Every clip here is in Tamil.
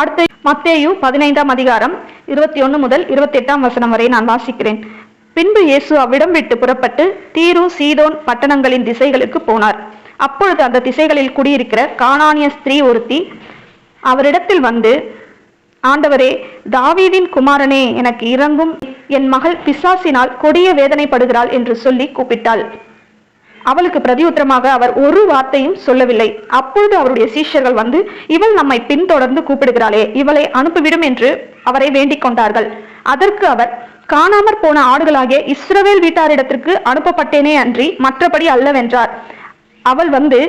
அடுத்து மத்தேயு பதினைந்தாம் அதிகாரம் இருபத்தி ஒன்று முதல் இருபத்தி எட்டாம் வசனம் வரை நான் வாசிக்கிறேன். பின்பு இயேசு அவ்விடம் விட்டு புறப்பட்டு தீரு சீதோன் பட்டணங்களின் திசைகளுக்கு போனார். அப்பொழுது அந்த திசைகளில் குடியிருக்கிற காணானிய ஸ்திரீ ஒருத்தி அவரிடத்தில் வந்து ஆண்டவரே தாவீதின் குமாரனே எனக்கு இறங்கும் என் மகள் பிசாசினால் கொடிய வேதனைப்படுகிறாள் என்று சொல்லி கூப்பிட்டாள். அவளுக்கு பிரதியுத்தரமாக அவர் ஒரு வார்த்தையும் சொல்லவில்லை. அப்பொழுது அவருடைய சீஷர்கள் வந்து இவள் நம்மை பின்தொடர்ந்து கூப்பிடுகிறாளே இவளை அனுப்பிவிடும் என்று அவரை வேண்டிக் கொண்டார்கள். அதற்கு அவர் காணாமற் போன ஆடுகளாகிய இஸ்ரவேல் வீட்டாரிடத்திற்கு அனுப்பப்பட்டேனே அன்றி மற்றபடி அல்லவென்றார். அவள் வந்து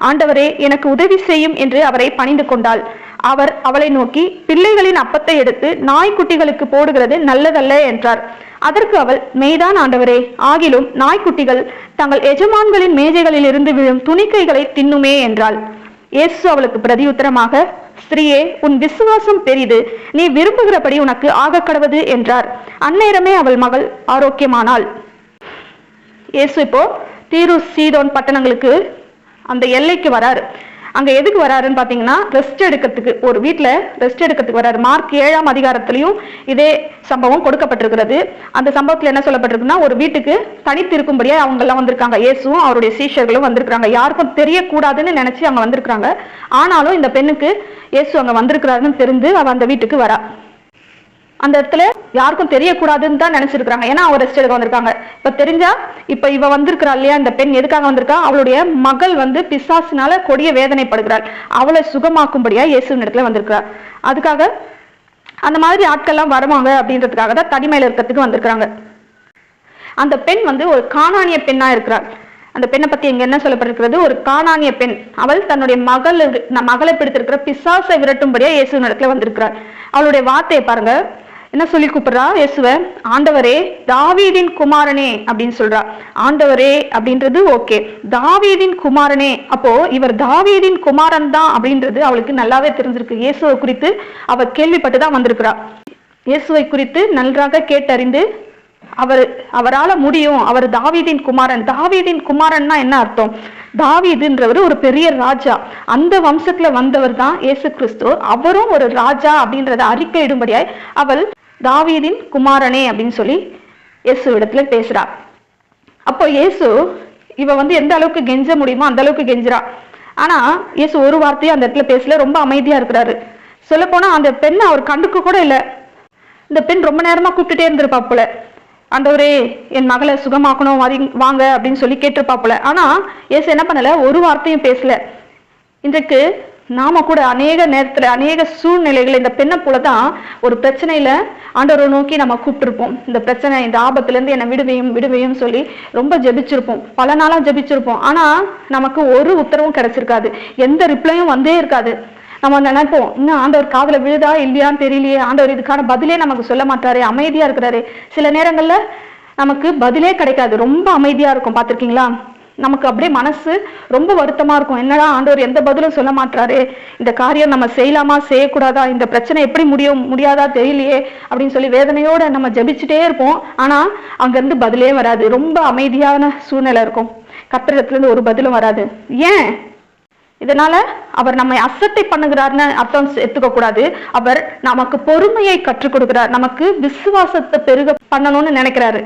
ஆண்டவரே எனக்கு உதவி செய்யும் என்று அவரை பணிந்து கொண்டாள். அவர் அவளை நோக்கி பிள்ளைகளின் அப்பத்தை எடுத்து நாய்க்குட்டிகளுக்கு போடுகிறது நல்லதல்ல என்றார். அதற்கு அவள் மெய்தான் ஆண்டவரே ஆகிலும் நாய்க்குட்டிகள் தங்கள் எஜமான்களின் மேஜைகளில் இருந்து விழும் துணிக்கைகளை தின்னுமே என்றாள். இயேசு அவளுக்கு பிரதியுத்தரமாக ஸ்திரீயே உன் விசுவாசம் பெரிது நீ விரும்புகிறபடி உனக்கு ஆக கடவது என்றார். அந்நேரமே அவள் மகள் ஆரோக்கியமானாள். இயேசு இப்போ தீரு சீதோன் பட்டணங்களுக்கு அந்த எல்லைக்கு வராரு. அங்க எதுக்கு வராருன்னு பாத்தீங்கன்னா ரெஸ்ட் எடுக்கிறதுக்கு. ஒரு வீட்டுல ரெஸ்ட் எடுக்கிறதுக்கு வராரு. மார்க் ஏழாம் அதிகாரத்திலையும் இதே சம்பவம் கொடுக்கப்பட்டிருக்கிறது. அந்த சம்பவத்துல என்ன சொல்லப்பட்டிருக்குன்னா ஒரு வீட்டுக்கு தனித்திருக்கும்படியா அவங்க எல்லாம் வந்திருக்காங்க. இயேசுவும் அவருடைய சீஷர்களும் வந்திருக்காங்க யாருக்கும் தெரியக்கூடாதுன்னு நினைச்சு அவங்க வந்திருக்காங்க ஆனாலும் இந்த பெண்ணுக்கு இயேசு அங்க வந்திருக்கிறாருன்னு தெரிந்து அவ அந்த வீட்டுக்கு வரா. அந்த இடத்துல யாருக்கும் தெரியக்கூடாதுன்னு தான் நினைச்சிருக்காங்க ஏன்னா அவங்க ரெஸ்ட் எடுக்க வந்திருக்காங்க. இப்ப தெரிஞ்சா இப்ப இவ வந்திருக்கிறா இல்லையா இந்த பெண் எதுக்காக வந்திருக்கா? அவளுடைய மகள் வந்து பிசாசினால கொடிய வேதனைப்படுகிறாள். அவளை சுகமாக்கும்படியா இயேசுவின் இடத்துல வந்திருக்கிறார். அதுக்காக அந்த மாதிரி ஆட்கள்லாம் வருவாங்க அப்படின்றதுக்காக தான் தனிமையில இருக்கிறதுக்கு வந்திருக்கிறாங்க. அந்த பெண் வந்து ஒரு காணானிய பெண்ணா இருக்கிறாள். அந்த பெண்ணை பத்தி இங்க என்ன சொல்லப்பட்டிருக்கிறது? ஒரு காணானிய பெண். அவள் தன்னுடைய மகள் மகளை பிடித்திருக்கிற பிசாசை விரட்டும்படியா இயேசுவின் இடத்துல வந்திருக்கிறாள். அவளுடைய வார்த்தையை பாருங்க. என்ன சொல்லி கூப்பிடுறா? இயேசுவ ஆண்டவரே தாவீதின் குமாரனே அப்படின்னு சொல்றா. ஆண்டவரே அப்படின்றது ஓகே. தாவீதின் குமாரனே அப்போ இவர் தாவீதின் குமாரன் தான் அப்படின்றது அவளுக்கு நல்லாவே தெரிஞ்சிருக்கு. இயேசுவை குறித்து அவ கேள்விப்பட்டு தான் வந்திருக்கிறா. இயேசுவை குறித்து நன்றாக கேட்டறிந்து அவர் அவரால முடியும். அவர் தாவீதின் குமாரன். தாவீதின் குமாரன்னா என்ன அர்த்தம்? தாவீதுன்றவர் ஒரு பெரிய ராஜா. அந்த வம்சத்துல வந்தவர் தான் இயேசு கிறிஸ்து. அவரும் ஒரு ராஜா அப்படின்றத அறிக்கையிடும்படியாய் அவள் தாவீதின் குமாரனே அப்படின்னு சொல்லி இயேசு இடத்துல பேசுறா. அப்போ இயேசு இவ வந்து எந்த அளவுக்கு கெஞ்ச முடியுமோ அந்த அளவுக்கு கெஞ்சுறா. ஆனா இயேசு ஒரு வார்த்தையும் அந்த இடத்துல பேசல ரொம்ப அமைதியா இருக்கிறாரு. சொல்ல போனா அந்த பெண்ணை அவர் கண்டுக்க கூட இல்லை. இந்த பெண் ரொம்ப நேரமா கூப்பிட்டுட்டே இருந்திருப்பா போல. ஆண்டவரே என் மகளை சுகமாக்கணும் வாங்க அப்படின்னு சொல்லி கேட்டிருப்பா போல. ஆனா இயேசு என்ன பண்ணல ஒரு வார்த்தையும் பேசல. இன்றைக்கு நாம கூட அநேக நேரத்துல அநேக சூழ்நிலைகள் இந்த பெண்ணை போல தான் ஒரு பிரச்சனையில ஆண்டவரை நோக்கி நம்ம கூப்பிட்டுருப்போம். இந்த பிரச்சனை இந்த ஆபத்துல இருந்து என்னை விடுவையும் விடுவையும் சொல்லி ரொம்ப ஜெபிச்சிருப்போம். பல நாளா ஜெபிச்சிருப்போம். ஆனா நமக்கு ஒரு உத்தரவும் கிடைச்சிருக்காது. எந்த ரிப்ளையும் வந்தே இருக்காது. நம்ம நினைப்போம் இன்னும் ஆண்டவர் காதல விழுதா இல்லையான்னு தெரியலையே. ஆண்டவர் இதுக்கான பதிலே நமக்கு சொல்ல மாட்டாரு. அமைதியா இருக்கிறாரு. சில நேரங்கள்ல நமக்கு பதிலே கிடைக்காது. ரொம்ப அமைதியா இருக்கும். பாத்திருக்கீங்களா நமக்கு அப்படியே மனசு ரொம்ப வருத்தமா இருக்கும். என்னடா ஆண்டவர் எந்த பதிலும் சொல்ல மாட்டாரு இந்த காரியம் நம்ம செய்யலாமா? செய்யக்கூடாதா? இந்த பிரச்சனை எப்படி முடியும் முடியாதா? தெரியலையே அப்படின்னு சொல்லி வேதனையோட நம்ம ஜெபிச்சுட்டே இருப்போம். ஆனா அங்க இருந்து பதிலே வராது. ரொம்ப அமைதியான சூழ்நிலை இருக்கும். கத்திரத்துல இருந்து ஒரு பதிலும் வராது. ஏன்? இதனால அவர் நம்மை அசட்டை பண்ணுகிறார்னு அர்த்தம் எடுத்துக்க கூடாது. அவர் நமக்கு பொறுமையை கற்றுக் கொடுக்கிறார். நமக்கு விசுவாசத்தை பெருக பண்ணணும்னு நினைக்கிறாரு.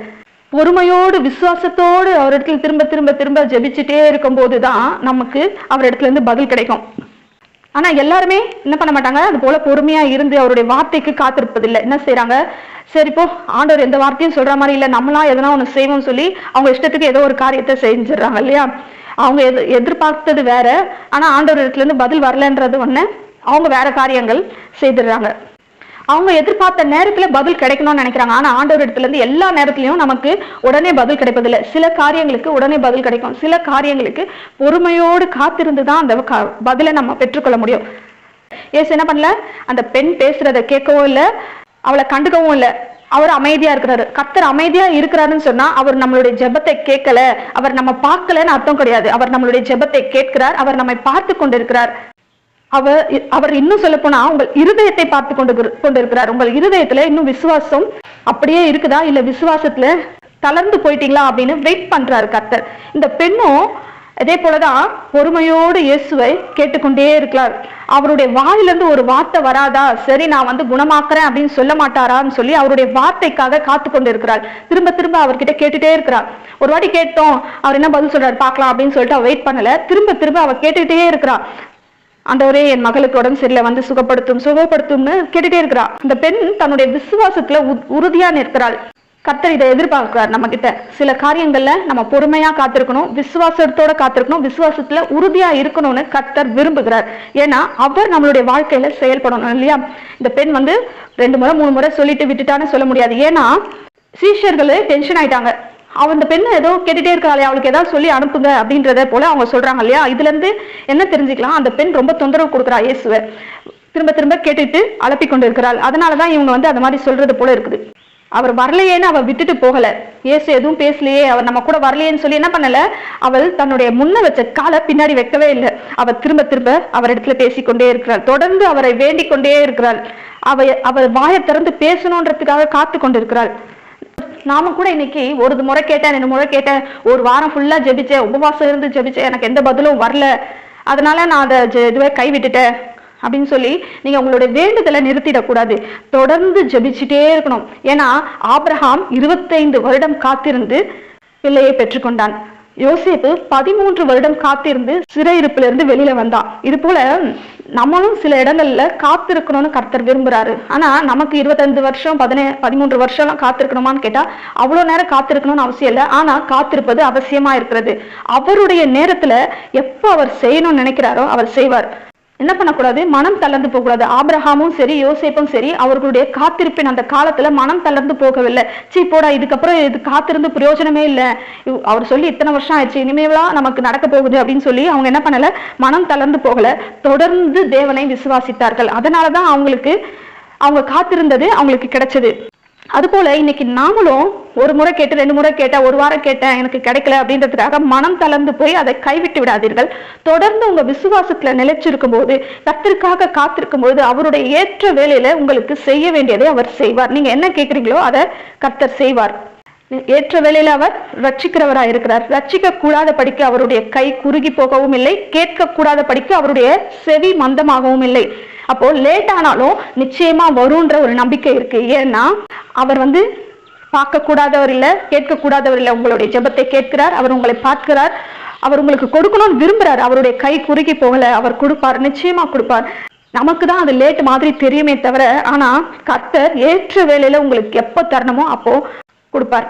பொறுமையோடு விசுவாசத்தோடு அவரிடத்துல திரும்ப திரும்ப திரும்ப ஜெபிச்சுட்டே இருக்கும்போது தான் நமக்கு அவர் இடத்துல இருந்து பதில் கிடைக்கும். ஆனா எல்லாருமே என்ன பண்ண மாட்டாங்க? அது போல பொறுமையா இருந்து அவருடைய வார்த்தைக்கு காத்திருப்பதில்லை. என்ன செய்கிறாங்க சரி இப்போ ஆண்டவர் எந்த வார்த்தையும் சொல்ற மாதிரி இல்லை. நம்மளா எதனா ஒன்று செய்வோம்னு சொல்லி அவங்க இஷ்டத்துக்கு ஏதோ ஒரு காரியத்தை செஞ்சிடறாங்க இல்லையா? அவங்க எது எதிர்பார்த்தது வேற. ஆனா ஆண்டவர் இடத்துல இருந்து பதில் வரலன்றது ஒண்ணு. அவங்க வேற காரியங்கள் செய்திடுறாங்க. அவங்க எதிர்பார்த்த நேரத்துல பதில் கிடைக்கணும்னு நினைக்கிறாங்க. ஆனா ஆண்டவர் இடத்துல இருந்து எல்லா நேரத்திலயும் நமக்கு உடனே பதில் கிடைப்பதில்லை. சில காரியங்களுக்கு உடனே பதில் கிடைக்கும். சில காரியங்களுக்கு பொறுமையோடு காத்திருந்து தான் அந்த பதிலை நம்ம பெற்றுக்கொள்ள முடியும். ஏசு என்ன பண்ணல? அந்த பெண் பேசுறதை கேட்கவும் இல்லை அவளை கண்டுக்கவும் இல்லை. அவர் அமைதியா இருக்கிறாரு. கத்தர் அமைதியா இருக்கிறாருன்னு சொன்னா அவர் நம்மளுடைய ஜெபத்தை கேட்கல. அவர் நம்ம பார்க்கலன்னு அர்த்தம் கிடையாது. அவர் நம்மளுடைய ஜெபத்தை கேட்கிறார். அவர் நம்மை பார்த்து கொண்டிருக்கிறார். அவர் அவர் இன்னும் சொல்ல போனா உங்கள் இருதயத்தை பார்த்து கொண்டு கொண்டிருக்கிறார். உங்கள் இருதயத்துல இன்னும் விசுவாசம் அப்படியே இருக்குதா? இல்ல விசுவாசத்துல தளர்ந்து போயிட்டீங்களா அப்படின்னு வெயிட் பண்றாரு கர்த்தர். இந்த பெண்ணும் அதே போலதான் பொறுமையோடு இயேசுவை கேட்டுக்கொண்டே இருக்கிறார். அவருடைய வாயிலிருந்து ஒரு வார்த்தை வராதா? சரி நான் வந்து குணமாக்குறேன் அப்படின்னு சொல்ல மாட்டாரான்னு சொல்லி அவருடைய வார்த்தைக்காக காத்து கொண்டு இருக்கிறார் திரும்ப திரும்ப அவர்கிட்ட கேட்டுட்டே இருக்கிறார். ஒரு வாட்டி கேட்டோம் அவர் என்ன பதில் சொல்றாரு பார்க்கலாம் அப்படின்னு சொல்லிட்டு அவ வெயிட் பண்ணல. திரும்ப திரும்ப அவ கேட்டுக்கிட்டே இருக்கிறார். ஆண்டவரே என் மகளுக்கு உடம்பு சரியில்லை வந்து சுகப்படுத்தும் சுகப்படுத்தும்னு கேட்டுட்டே இருக்கிறா. அந்த பெண் தன்னுடைய விசுவாசத்துல உ- உறுதியா நிற்கிறாள். கர்த்தர் இதை எதிர்பார்க்கிறார் நம்ம கிட்ட சில காரியங்கள்ல நம்ம பொறுமையா காத்திருக்கணும் விசுவாசத்தோட காத்திருக்கணும் விசுவாசத்துல உறுதியா இருக்கணும்னு கர்த்தர் விரும்புகிறார். ஏன்னா அவர் நம்மளுடைய வாழ்க்கையில செயல்படணும் இல்லையா? இந்த பெண் வந்து ரெண்டு முறை மூணு முறை சொல்லிட்டு விட்டுட்டான்னு சொல்ல முடியாது. ஏன்னா சீஷர்களே டென்ஷன் ஆயிட்டாங்க. அந்த பெண்ணை ஏதோ கேட்டுட்டே இருக்காளே அவளுக்கு ஏதாவது சொல்லி அனுப்புங்க அப்படின்றத போல அவங்க சொல்றாங்க இல்லையா? இதுல இருந்து என்ன தெரிஞ்சுக்கலாம்? அந்த பெண் ரொம்ப தொந்தரவு கொடுக்குறா இயேசுவை. திரும்ப திரும்ப கேட்டுட்டு அழப்பி கொண்டு இருக்கிறாள் அதனாலதான் இவங்க வந்து அந்த மாதிரி சொல்றது போல இருக்குது. அவர் வரலையேன்னு அவள் விட்டுட்டு போகல. இயேசு எதுவும் பேசலையே. அவர் நம்ம கூட வரலையேன்னு சொல்லி என்ன பண்ணல? அவள் தன்னுடைய முன்ன வச்ச காலை பின்னாடி வைக்கவே இல்லை. அவர் திரும்ப திரும்ப அவர் இடத்துல பேசிக்கொண்டே இருக்கிறாள். தொடர்ந்து அவரை வேண்டிக் கொண்டே இருக்கிறாள். அவ அவர் வாயை திறந்து பேசணுன்றதுக்காக காத்து கொண்டிருக்கிறாள் நாம கூட இன்னைக்கு ஒரு முறை கேட்டேன் ரெண்டு முறை கேட்டேன். ஒரு வாரம் ஃபுல்லா ஜெபிச்சேன் உபவாசம் இருந்து ஜெபிச்சேன் எனக்கு எந்த பதிலும் வரல. அதனால நான் அதை ஜெ- இதுவே கைவிட்டுட்டேன் அப்படின்னு சொல்லி நீங்க உங்களுடைய வேண்டுதலை நிறுத்திடக்கூடாது. தொடர்ந்து ஜெபிச்சுட்டே இருக்கணும். ஏன்னா ஆப்ரஹாம் இருபத்தைந்து வருடம் காத்திருந்து பிள்ளையை பெற்றுக்கொண்டான். யோசிப்பு பதிமூன்று வருடம் காத்திருந்து சிறையிருப்பிலிருந்து வெளியில வந்தான் இது போல நம்மளும் சில இடங்கள்ல காத்திருக்கணும்னு கர்த்தர் விரும்புறாரு. ஆனா நமக்கு இருபத்தஞ்சு வருஷம் பதினே பதிமூன்று வருஷம் எல்லாம் காத்திருக்கணுமான்னு கேட்டா அவ்வளவு நேரம் காத்திருக்கணும்னு அவசியம் இல்லை. ஆனா காத்திருப்பது அவசியமா இருக்கிறது. அவருடைய நேரத்துல எப்போ அவர் செய்யணும்னு நினைக்கிறாரோ அவர் செய்வார். என்ன பண்ணக்கூடாது? மனம் தளர்ந்து போகக்கூடாது. ஆபிரகாமும் சரி யோசேப்பும் சரி அவர்களுடைய காத்திருப்பின் அந்த காலத்துல மனம் தளர்ந்து போகவில்லை. சீ போடா இதுக்கப்புறம் இது காத்திருந்து பிரயோஜனமே இல்லை. அவர் சொல்லி இத்தனை வருஷம் ஆயிடுச்சு. இனிமேலாம் நமக்கு நடக்க போகுது அப்படின்னு சொல்லி அவங்க என்ன பண்ணல? மனம் தளர்ந்து போகல. தொடர்ந்து தேவனை விசுவாசித்தார்கள். அதனாலதான் அவங்களுக்கு அவங்க காத்திருந்தது அவங்களுக்கு கிடைச்சது. அதுபோல இன்னைக்கு நாமளும் ஒரு முறை கேட்டு ரெண்டு முறை கேட்டா ஒரு வாரம் கேட்டேன் எனக்கு கிடைக்கல அப்படின்றதுக்காக மனம் தளர்ந்து போய் அதை கைவிட்டு விடாதீர்கள். தொடர்ந்து உங்க விசுவாசத்துல நிலைச்சிருக்கும் போது கத்திற்காக காத்திருக்கும் போது அவருடைய ஏற்ற வேலையில உங்களுக்கு செய்ய வேண்டியதை அவர் செய்வார். நீங்க என்ன கேக்குறீங்களோ அதை கர்த்தர் செய்வார். ஏற்ற வேளையில அவர் ரட்சிக்கிறவரா இருக்கிறார். ரட்சிக்க கூடாத படிக்க அவருடைய கை குறுகி போகவும் இல்லை கேட்க கூடாத படிக்க அவருடைய செவி மந்தமாகவும் இல்லை. அப்போ லேட் ஆனாலும் நிச்சயமா வரும்ன்ற ஒரு நம்பிக்கை இருக்கு. ஏன்னா அவர் வந்து பார்க்க கூடாதவர் கேட்கக்கூடாதவர் கேட்க கூடாதவர் உங்களுடைய ஜெபத்தை கேட்கிறார் அவர் உங்களை பார்க்கிறார் அவர் உங்களுக்கு கொடுக்கணும்னு விரும்புறாரு அவருடைய கை குறுகி போகல அவர் கொடுப்பார் நிச்சயமா கொடுப்பார். நமக்கு தான் அது லேட் மாதிரி தெரியுமே தவிர ஆனா கத்தர் ஏற்ற வேலையில உங்களுக்கு எப்ப தரணுமோ அப்போ கொடுப்பார்.